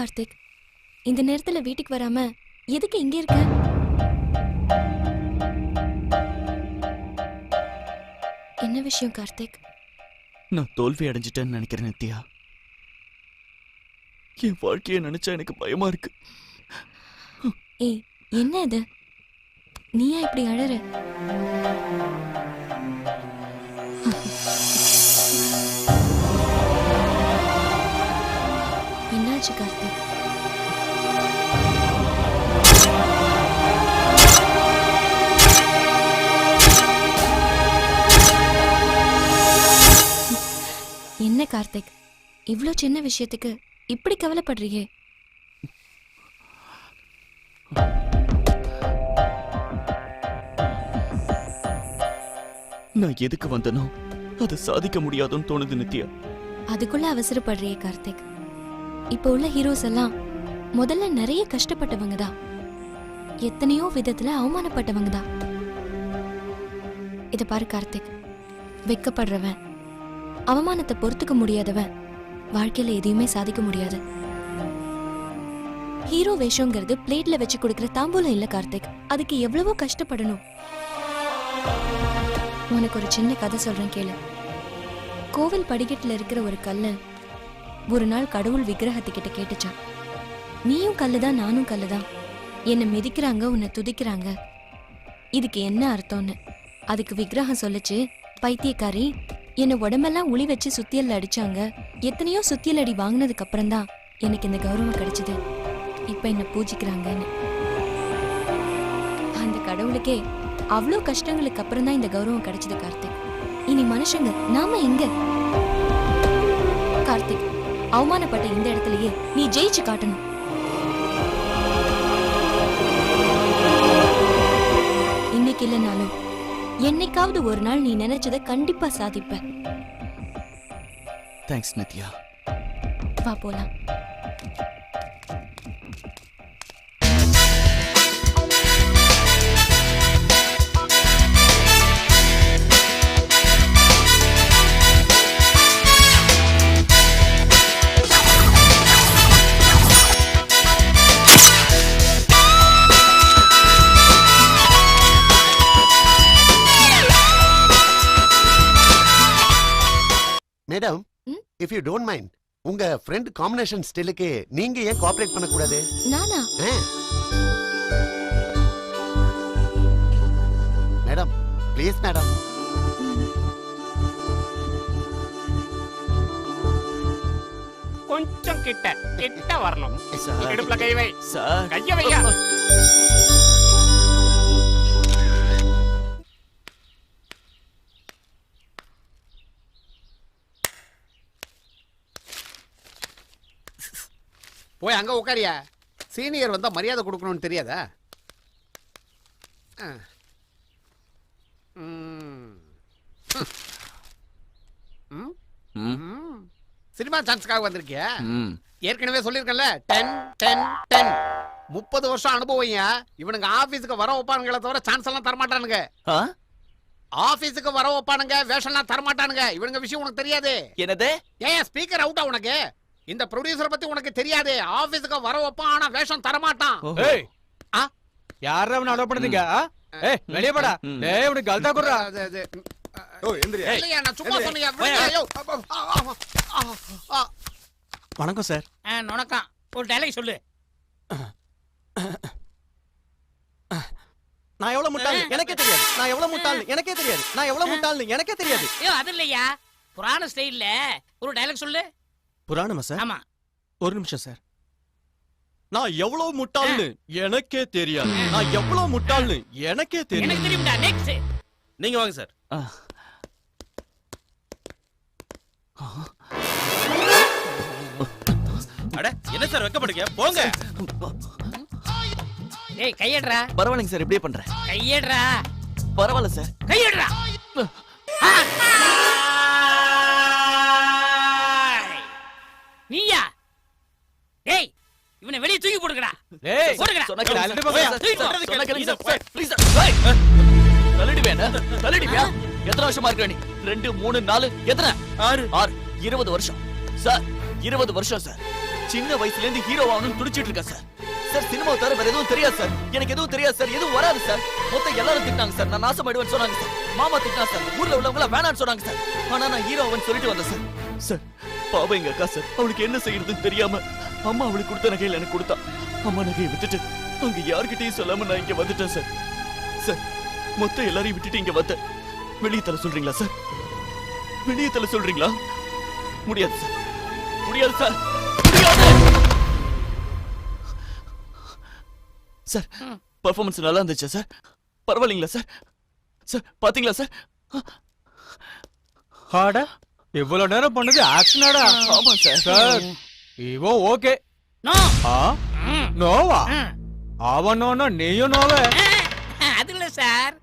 கார்த்திக் இந்த நேரத்துல வீட்டுக்கு வராம எதுக்கு இங்க இருக்க? என்ன விஷயம் கார்த்திக்? நான் தோல்வி அடைஞ்சிட்டேன்னு நினைக்கிறேன் நித்யா. என் வாழ்க்கையை நினைச்சா எனக்கு பயமா இருக்கு. ஏய் என்ன இது? நீயா இப்படி அழற? என்னாச்சு என்ன கார்த்திக்? இவ்ளோ சின்ன விஷயத்துக்கு இப்படி கவலைப்படுறியே நான் எதுக்கு வந்தனோ அதை சாதிக்க முடியாதுன்னு தோணுது நித்யா. அதுக்குள்ள அவசரப்படுறியே கார்த்திக். இப்போ உள்ள ஹீரோஸ் எல்லாம் முதல்ல நிறைய கஷ்டப்பட்டவங்க தான். எத்தனையோ விதத்துல அவமானப்பட்டவங்க தான். இத பாரு கார்த்திக். வெக்கப்படுறவன் அவமானத்தை பொறுத்துக்க முடியாதவன். வாழ்க்கையில எதையுமே சாதிக்க முடியாது. ஹீரோ வேஷங்கிறது பிளேட்ல வச்சு கொடுக்கிற தாம்பூலம் இல்ல கார்த்திக். அதுக்கு எவ்வளவோ கஷ்டப்படணும். உனக்கு ஒரு சின்ன கதை சொல்றேன் கேளு. கோவில் படிக்கட்டுல இருக்கிற ஒரு கல்லு ஒரு நாள் கடவுள் விக்கிரகத்துக்கிட்ட கேட்டுச்சான். நீயும் கல்லுதான் நானும் கல்லுதான். என்னை மிதிக்கிறாங்க உன்னை துதிக்கிறாங்க. இதுக்கு என்ன அர்த்தம்னு? அதுக்கு விக்கிரகம் சொல்லுச்சு பைத்தியக்காரி என்னை உடம்பெல்லாம் உளி வச்சு சுத்தியல் அடிச்சாங்க. எத்தனையோ சுத்தியல் அடி வாங்கினதுக்கு அப்புறம் தான் எனக்கு இந்த கௌரவம் கிடைச்சது. இப்ப என்ன பூஜிக்கிறாங்கன்னு. அந்த கடவுளுக்கே அவ்வளோ கஷ்டங்களுக்கு அப்புறம் தான் இந்த கௌரவம் கிடைச்சது கார்த்திக். இனி மனுஷங்க நாம எங்க? கார்த்திக் அவமானப்பட்ட இந்த இடத்துலயே நீ ஜெயிச்சு காட்டணும். இன்னைக்கு இல்லைனாலும் என்னைக்காவது ஒரு நாள் நீ நினைச்சதை கண்டிப்பா சாதிப்ப தேங்க்ஸ் நித்யா வா போலாம். Madam? If you don't mind உங்க ஃப்ரெண்ட் காம்பினேஷன் ஸ்டிலுக்கு நீங்க ஏன் கோஆபரேட் பண்ணக்கூடாது? நானா? ஆ? Madam please madam. கொஞ்சம் கிட்ட கிட்ட வரணும். சார். இடுப்புல கை வை. சார். கைய வையா. போய் அங்க உட்காரியா சீனியர் வந்தா மரியாதை கொடுக்கணும்னு தெரியாதா. சினிமா சான்ஸ்க்காக வந்திருக்கியா. ஏற்கனவே சொல்லியிருக்கேன்ல டென் டென் டென். முப்பது வருஷம் அனுபவம்யா. இவனுங்க ஆபீஸுக்கு வர வைப்பானுங்களே தவிர சான்ஸ் எல்லாம் தரமாட்டானுங்க? ஆபீஸுக்கு வர வைப்பானுங்க வேஷம்லாம் தரமாட்டானுங்க. இவனுங்க விஷயம் உனக்கு தெரியாது. என்னது? ஏன் ஸ்பீக்கர் அவுட்டா உனக்கு? இந்த ப்ரொடியூசரை பத்தி உனக்கு தெரியாது. ஆபீஸுக்கு வர வைப்பான் ஆனா வேஷம் தரமாட்டான். ஓஹோ. ஏய். ஆ? யாரா அவன அலோ பண்ணுதீங்க? ஏய் வெளிய போடா. டேய் உனக்கு கல்தா ம், ஓ எந்திரியா. இல்லையா நான் சும்மா எந்திரி. விடுங்க, ஐயோ. வணக்கம் சார். நுணக்கம் ஒரு டைலாக் சொல்லு. நான் எவ்வளவு முட்டாள் எனக்கே தெரியாது. நான் எவ்வளவு முட்டாள் எனக்கே தெரியாது. நான் எவ்வளவு முட்டாள் எனக்கே தெரியாது. ஐயோ அது இல்லையா? புராண ஸ்டைல்ல ஒரு டைலாக் சொல்லு. புராணமா சார்? ஆமா. ஒரு நிமிஷம் சார். நான் எவ்வளவு முட்டாள்னு எனக்கே தெரியாது. நான் எவ்வளவு முட்டாள்னு எனக்கே தெரியும் எனக்கு தெரியும்டா நெக்ஸ்ட் நீங்க வாங்க சார். அட என்ன சார் வெக்கப்படுங்க போங்க. ஏய் கையடுறா. பரவாயில்லைங்க சார் இப்படியே பண்றேன். கையடுறா. பரவாயில்ல சார். கையடுறா. சொன்னா ரெண்டு. பக்கம் கேளு. சார். ஏய், தள்ளிடுவேன் தள்ளிடுவியா எத்தனை வருஷமா இருக்க நீ? ரெண்டு மூணு நாலு எத்தனை? ஆறு. ஆறு. இருபது வருஷம். சார் இருபது வருஷம் சார். சின்ன வயசுல இருந்து ஹீரோ ஆகணும்னு துடிச்சிட்டு இருக்கேன் சார். சார் சினிமா தவிர வேற எதுவும் தெரியாது சார். எனக்கு எதுவும் தெரியாது சார். எதுவும் வராது சார். மொத்தம் எல்லாரும் திட்டினாங்க சார். நான் நாசமாயிடுவேன்னு சொன்னாங்க சார். மாமா திட்டினா சார். ஊர்ல உள்ளவங்க எல்லாம் வேணாம்னு சொன்னாங்க சார். ஆனா நான் ஹீரோ அவன் சொல்லிட்டு வந்தேன் சார். சார் பாவம் எங்க அக்கா சார். அவளுக்கு என்ன செய்யறதுன்னு தெரியாம அம்மா அவளுக்கு கொடுத்த நகையில எனக்கு கொடுத்தா. அம்மா நகையை விட்டுட்டு அங்க யார்கிட்டயும் சொல்லாம நான் இங்க வந்துட்டேன் சார். சார் மொத்தம் எல்லாரையும் விட்டுட்டு இங்க வந்தேன் வெளியே தர சொல்றீங்களா சார்? வெளியே தர சொல்றீங்களா? முடியாது சார். முடியாது சார். முடியாது! சார் பர்ஃபார்மன்ஸ் நல்லா இருந்துச்சா சார்? பரவாயில்லைங்களா சார்? சார் பாத்தீங்களா சார்? ஆட இவ்வளவு நேரம் பண்ணது ஆக்ஷனாடா ஆமா சார். சார் இவோ ஓகே நோ! ஆ? நோவா? அவன் நோனா நீயும் நோவே? அது இல்ல சார்.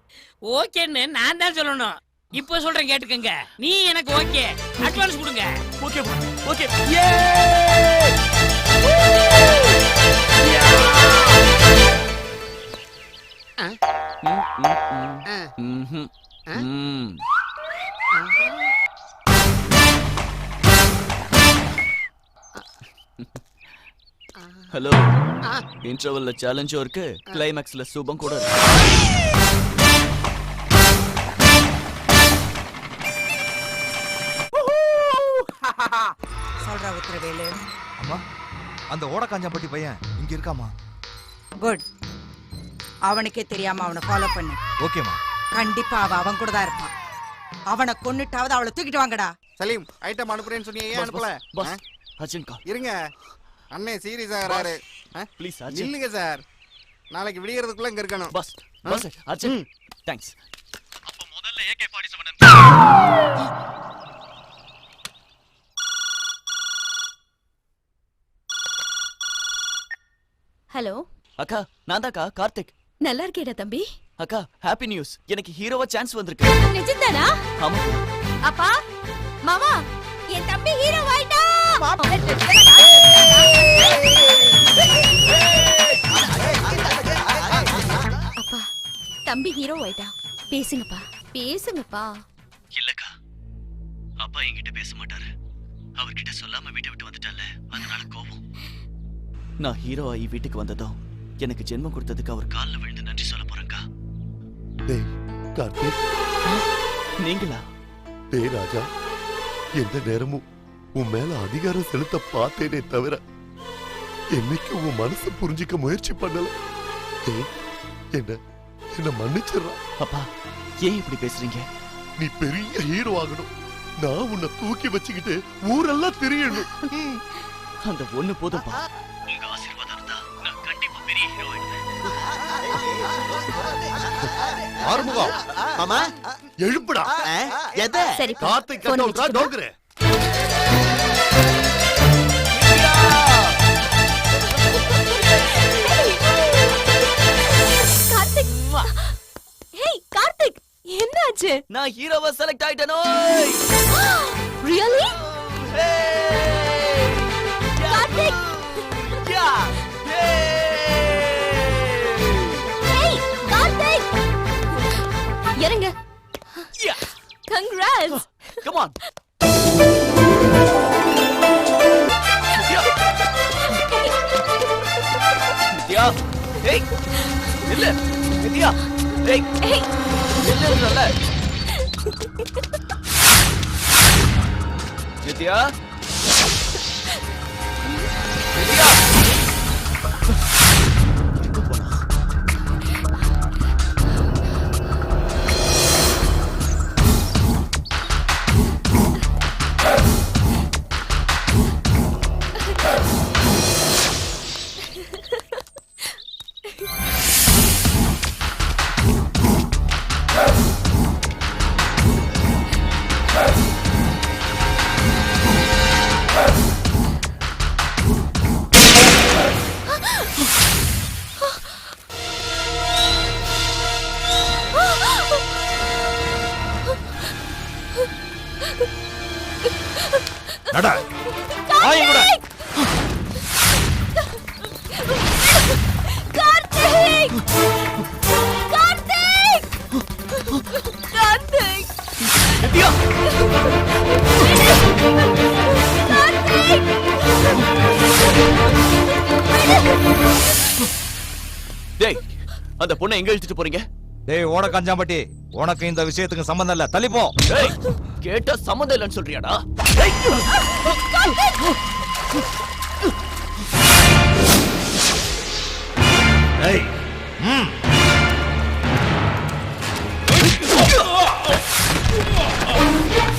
ஓகேன்னு நான் தான் சொல்லணும். இப்போ சொல்றேன் கேட்டுக்கங்க. நீ எனக்கு ஓகே. அட்வான்ஸ் கொடுங்க. ஓகே ஓகே ஹலோ இன்டர்வல்ல சேலஞ்சும் இருக்கு. கிளைமேக்ஸ்ல சூபம் கூட இருக்கு. சொல்றா உத்தரவேலு. அம்மா அந்த ஓடக்காஞ்சாம்பட்டி பையன் இங்க இருக்காமா குட் அவனுக்கே தெரியாம அவனை ஃபாலோ பண்ணு. ஓகேமா கண்டிப்பா அவ அவன் கூட தான் இருப்பான். அவனை கொன்னுட்டாவது அவளை தூக்கிட்டு வாங்கடா. சலீம் ஐட்டம் அனுப்புறேன்னு சொன்னீங்க ஏன் அனுப்பல? பாஸ் இருங்க. அண்ணே சீரியஸ் ஆகிறாரு. ப்ளீஸ் நில்லுங்க சார். நாளைக்கு விடியறதுக்குள்ள இங்க இருக்கணும். Boss boss Arjun thanks hello அக்கா நான் தான்க்கா கார்த்திக். நல்லா இருக்கேடா தம்பி. அக்கா ஹாப்பி நியூஸ் எனக்கு ஹீரோவா சான்ஸ் வந்திருக்கு. நிஜம்தானா ஆமா. அப்பா மாமா என் தம்பி ஹீரோ ஆயிட்டா. தம்பி ஹீரோ ஆயிட்டா? பேசுங்கப்பா. பேசுங்கப்பா. இல்லக்கா. அப்பா என்கிட்ட பேச மாட்டாரு. அவர்கிட்ட சொல்லாம வீட்டை விட்டு வந்துட்டல அதனால கோபம். நான் ஹீரோ ஆகி வீட்டுக்கு வந்ததும் எனக்கு ஜென்மம் கொடுத்ததுக்கு அவர் காலில் விழுந்து நன்றி சொல்ல போறேன்க்கா. டேய் கார்த்திக். நீங்களா? டேய் ராஜா. எந்த நேரமும் உன் மேல அதிகாரம் செலுத்த பார்த்தேனே தவிர என்னைக்கு உன் மனசை புரிஞ்சிக்க முயற்சி பண்ணல. என்ன? என்ன மன்னிச்சிடுறா. அப்பா ஏன் இப்படி பேசுறீங்க? நீ பெரிய ஹீரோ ஆகணும். நான் உன்னை தூக்கி வச்சுக்கிட்டு ஊரெல்லாம் தெரியணும். அந்த ஒண்ணு போதும்பா உங்க ஆசீர்வாதம் இருந்தா நான் கண்டிப்பா பெரிய ஹீரோ ஆறுமுகம். ஆமா எழுப்புடா. சரி கார்த்திக் phone கட்டவுட்ரா வச்சுக்கோ. டோக்குறேன் என்னாச்சு? நான் ஹீரோவா select ஆயிட்டனோ? Really! Karthik! Hey! Hey Karthik! இறங்க. Yeah! Congrats Come on! Nithya ஏய் நில்லு நித்யா ஏய் ஏய் நித்யா நித்யா அந்த பொண்ணை எங்க இழுத்துட்டு போறீங்க? டேய் ஓட காஞ்சாம்பட்டி. உனக்கு இந்த விஷயத்துக்கு சம்பந்தம் இல்ல. தள்ளிப்போ. ஏய் கேட்டா சம்மந்தம் இல்லைன்னு சொல்றியாடா? ஏய்! டேய் ம். என்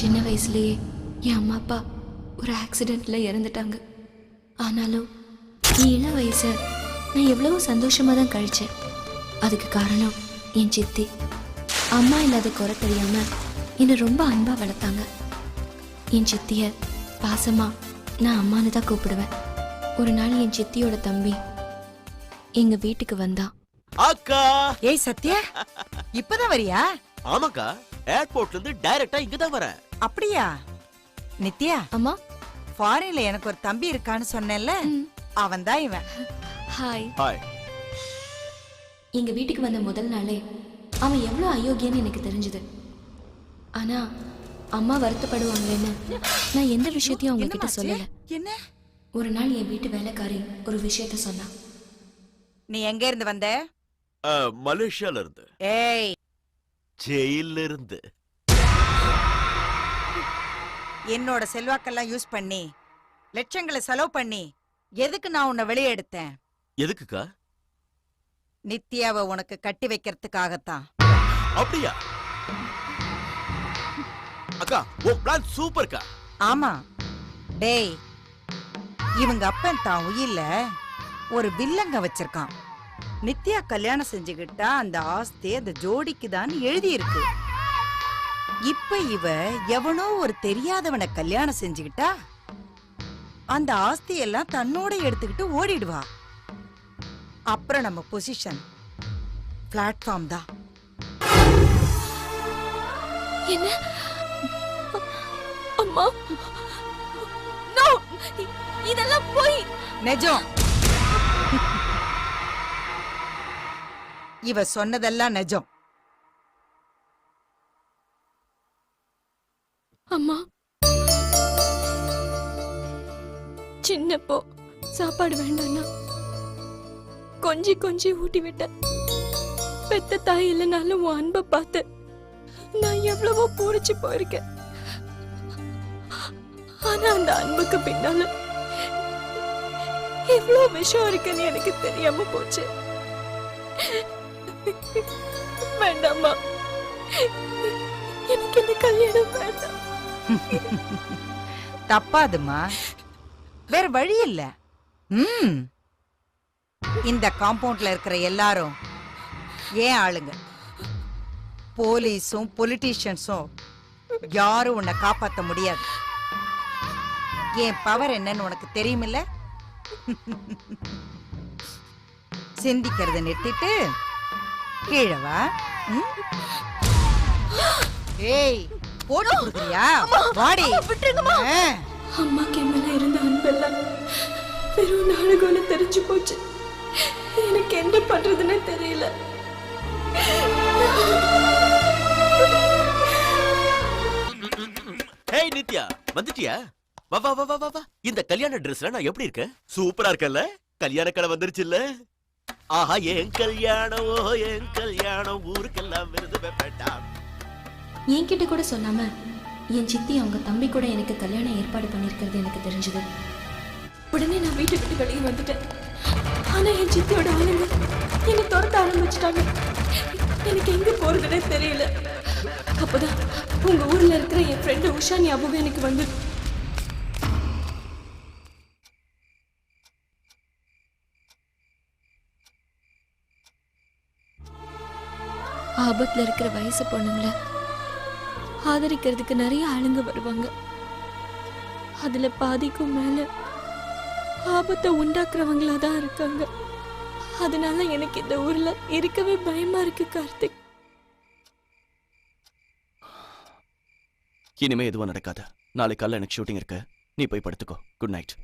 சின்ன வயசுலயே என் அம்மா அப்பா ஒரு ஆக்சிடெண்ட்ல இறந்துட்டாங்க. ஆனாலும் என் இள வயசை நான் எவ்வளவோ சந்தோஷமா தான் கழிச்சேன். அதுக்கு காரணம் என் சித்தி. அம்மா இல்லாத குறை தெரியாம என்னை ரொம்ப அன்பா வளர்த்தாங்க. என் சித்திய பாசமா நான் அம்மான்னு தான் கூப்பிடுவேன். ஒரு நாள் என் சித்தியோட தம்பி எங்க வீட்டுக்கு வந்தான் அக்கா! ஏய் சத்யா! இப்பதான் வரியா? ஆமாக்கா ஏர்போர்ட்ல இருந்து டைரக்டா இங்க தான் வரேன். அப்படியா? நித்யா அம்மா? ஃபாரின்ல எனக்கு ஒரு தம்பி இருக்கான்னு சொன்னேன்ல. அவன் தான் இவன். ஹாய் ஹாய் எங்க வீட்டுக்கு வந்த முதல் நாளே அவன் எவ்வளோ அயோக்கியன்னு எனக்கு தெரிஞ்சது. ஆனா அம்மா வருத்தப்படுவாங்களேன்னு நான் எந்த விஷயத்தையும் அவங்க கிட்ட? சொல்லல. என்ன? ஒரு நாள் என் வீட்டு வேலைக்காரி ஒரு விஷயத்த சொன்னா. நீ எங்க இருந்து வந்த? மலேசியால இருந்து. ஏய். ஜெயில இருந்து. என்னோட செல்வாக்கெல்லாம் யூஸ் பண்ணி லட்சங்களை செலவு பண்ணி எதுக்கு நான் உன்னை வெளியே எடுத்தேன் எதுக்குக்கா? நித்யாவை உனக்கு கட்டி வைக்கிறதுக்காகத்தான். அப்படியா? அக்கா உன் பிளான் சூப்பர்க்கா ஆமா. டேய் இவங்க அப்பன் தான் உயில்ல ஒரு வில்லங்க வச்சிருக்கான். நித்யா கல்யாணம் செஞ்சுக்கிட்டா அந்த ஆஸ்தி அந்த ஜோடிக்கு தான் எழுதி இருக்கு இப்ப இவ எவனோ ஒரு தெரியாதவனை கல்யாணம் செஞ்சுக்கிட்டா அந்த ஆஸ்தி எல்லாம் தன்னோட எடுத்துக்கிட்டு ஓடிடுவா. அப்புறம் நம்ம பொசிஷன் பிளாட்ஃபார்ம் தான். என்ன? அம்மா நோ! இதெல்லாம் போய்! நிஜம். இவ சொன்னதெல்லாம் நிஜம். அம்மா. சின்னப்போ சாப்பாடு வேண்டாம்னா கொஞ்சி கொஞ்சி ஊட்டி விட்டேன். பெத்த தாய் இல்லைனாலும் உன் அன்பை பார்த்து நான் எவ்வளவோ பூரிச்சு போயிருக்கேன். ஆனா அந்த அன்புக்கு பின்னால எவ்வளவு விஷயம் இருக்குன்னு எனக்கு தெரியாம போச்சு. வேண்டாமா எனக்கு இந்த கல்யாணம் வேண்டாம். தப்பாதுமா. வேற வழி இல்ல. ம். இந்த காம்பவுண்ட்ல இருக்கிற எல்லாரும் ஏன் ஆளுங்க? போலீஸும் பொலிட்டீஷியன்ஸும் யாரும் உன்னை காப்பாத்த முடியாது. என் பவர் என்னன்னு உனக்கு தெரியுமில்ல? சிந்திக்கிறத நிறுத்திட்டு கீழவா ம்? ஏய் போட்டு கொடுக்குறியா? வாடி. ஆ. அம்மாக்கு என் மேல இருந்த அன்பெல்லாம் வெறும் நாளுகோல தெரிஞ்சு போச்சு. எனக்கு என்ன பண்றதுன்னு தெரியல. ஹேய் நித்யா வந்துட்டியா? வா வா வா வா வா வா. இந்த கல்யாண ட்ரெஸ்ல நான் எப்படி இருக்கேன்? சூப்பரா இருக்கேன்ல கல்யாண கடை வந்துருச்சுல்ல? ஆஹா என் கல்யாணம் ஓ என் கல்யாணம். ஊருக்கெல்லாம் விருது பெப்பேட்டாம் என்கிட்ட கூட சொல்லாம என் சித்தி அவங்க தம்பி கூட எனக்கு கல்யாணம் ஏற்பாடு பண்ணிருக்கிறது எனக்கு தெரிஞ்சது. உடனே நான் வீட்டை விட்டு வெளியே வந்துட்டேன். ஆனா என் சித்தியோட ஆளுங்க என்னை துரத்த ஆரம்பிச்சிட்டாங்க. எனக்கு எங்க போறதுன்னே தெரியல. அப்பதான் உங்க ஊர்ல இருக்கிற என் ஃப்ரெண்டு உஷா ஞாபகம் எனக்கு வந்து ஆபத்துல இருக்கிற வயசு பொண்ணுங்களை ஆதரிக்கிறதுக்கு நிறைய ஆளுங்க வருவாங்க. அதுல பாதிக்கும் மேல ஆபத்தை உண்டாக்குறவங்களா தான் இருக்காங்க. அதனால எனக்கு இந்த ஊர்ல இருக்கவே பயமா இருக்கு கார்த்திக். இனிமே எதுவும் நடக்காது. நாளை காலைல எனக்கு ஷூட்டிங் இருக்கு. நீ போய் படுத்துக்கோ. குட் நைட்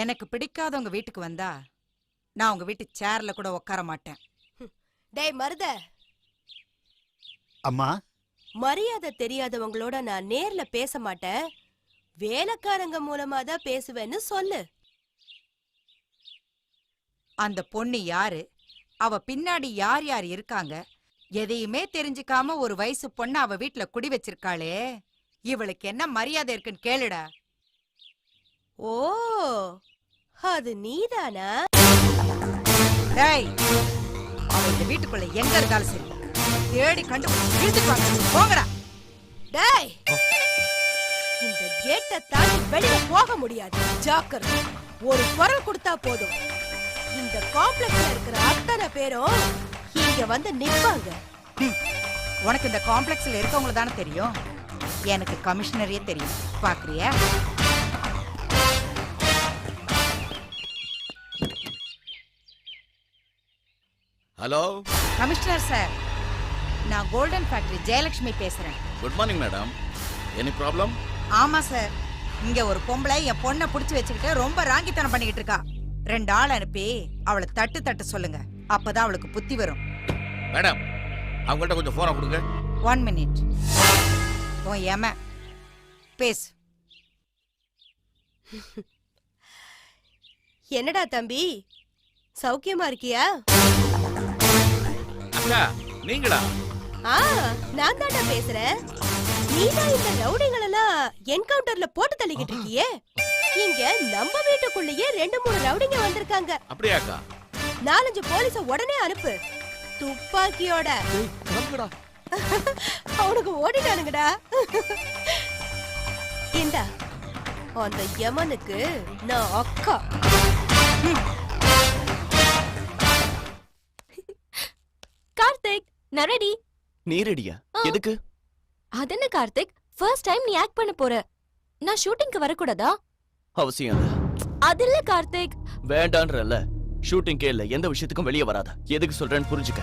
எனக்கு பிடிக்காதவங்க வீட்டுக்கு வந்தா நான் உங்க வீட்டு சேர்ல கூட உட்கார மாட்டேன். டேய் மருத. அம்மா? மரியாதை தெரியாதவங்களோட நான் நேர்ல பேச மாட்டேன். வேலைக்காரங்க மூலமா தான் பேசுவேன்னு சொல்லு. அந்த பொண்ணு யாரு? அவ பின்னாடி யார் யார் இருக்காங்க? எதையுமே தெரிஞ்சுக்காம ஒரு வயசு பொண்ணு அவ வீட்ல குடி வச்சிருக்காளே. இவளுக்கு என்ன மரியாதை இருக்குன்னு கேளுடா. ஓ அது நீதானா? டேய் அவ இந்த வீட்டுக்குள்ள எங்க இருந்தாலும் சரி. தேடி கண்டுபிடிச்சு இழுத்துட்டு வாங்க. போங்கடா. டேய் இந்த கேட்டை தாண்டி வெளிய போக முடியாது. ஜாக்கிரதை. ஒரு குரல் கொடுத்தா போதும். இந்த காம்ப்ளெக்ஸ்ல இருக்கிற அத்தனை பேரும் இங்க வந்து நிப்பாங்க. உனக்கு இந்த காம்ப்ளெக்ஸ்ல இருக்கவங்கள தானே தெரியும்? எனக்கு கமிஷனரையே தெரியும். பாக்குறியா? ஹலோ? கமிஷனர் சார் நான் கோல்டன் ஃபேக்டரி ஜெயலட்சுமி பேசுறேன். Good morning madam. Any problem? ஆமா சார். இங்க ஒரு பொம்பளை என் பொண்ணை புடிச்சு வச்சுக்கிட்டு ரொம்ப ராங்கித்தனம் பண்ணிக்கிட்டு இருக்கா. ரெண்டு ஆள் அனுப்பி அவளை தட்டு தட்டு சொல்லுங்க. அப்பதான் அவளுக்கு புத்தி வரும். மேடம் அவங்கள்ட்ட கொஞ்சம் ஃபோனை கொடுங்க. ஒன் மினிட் உன் ஏம பேசு. என்னடா தம்பி? சௌக்கியமா இருக்கியா? அக்கா நீங்களா? ஆ நான் தான்டா பேசுறேன். நீதான் இந்த ரவுடிங்களெல்லாம் என்கவுண்டர்ல போட்டு தள்ளிக்கிட்டு இருக்கியே? இங்க நம்ம வீட்டுக்குள்ளேயே ரெண்டு மூணு ரவுடிங்க வந்திருக்காங்க. அப்படியாக்கா? நாலஞ்சு போலீஸ உடனே அனுப்பு. துப்பாக்கியோட. அவனுக்கு ஓடிட்டானுங்கடா. இந்தா அந்த யமனுக்கு நான் அக்கா. நான் ரெடி நீ ரெடியா. எதுக்கு? அதென்ன கார்த்திக்? ஃபர்ஸ்ட் டைம் நீ ஆக்ட் பண்ண போற. நான் ஷூட்டிங்க்கு வரக்கூடாதா? அவசியம் இல்ல. அது இல்ல கார்த்திக். வேண்டான்றல்ல. ஷூட்டிங்கே இல்ல. எந்த விஷயத்துக்கும் வெளியே வராத. எதுக்கு சொல்றேன்னு புரிஞ்சுக்க.